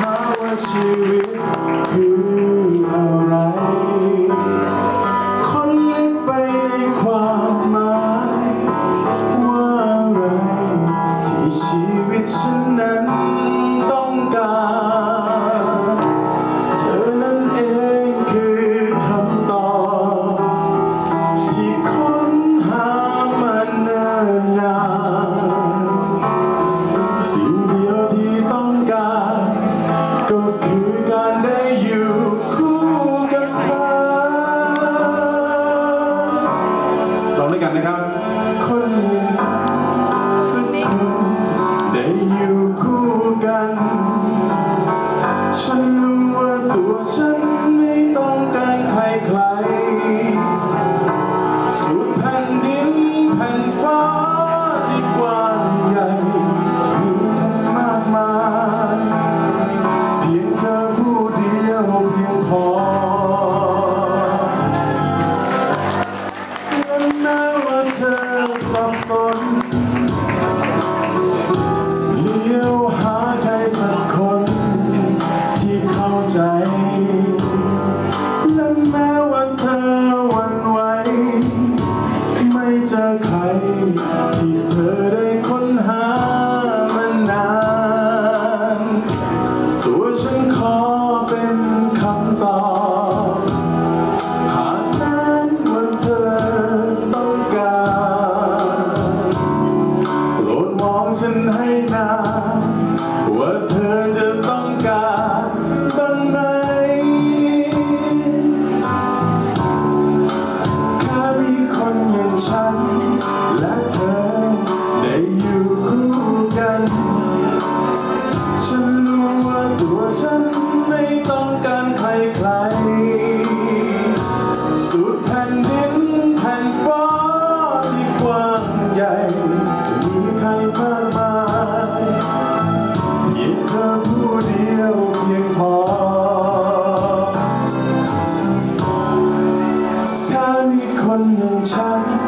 How was you? 我想。 ฉันให้นาว่าเธอจะต้องการบ้างไหมแค่มีคนอย่างฉัน และเธอได้อยู่คู่กัน ฉันรู้ว่าตัวฉันไม่ต้องการใครใครสุดแผ่น Ngủ.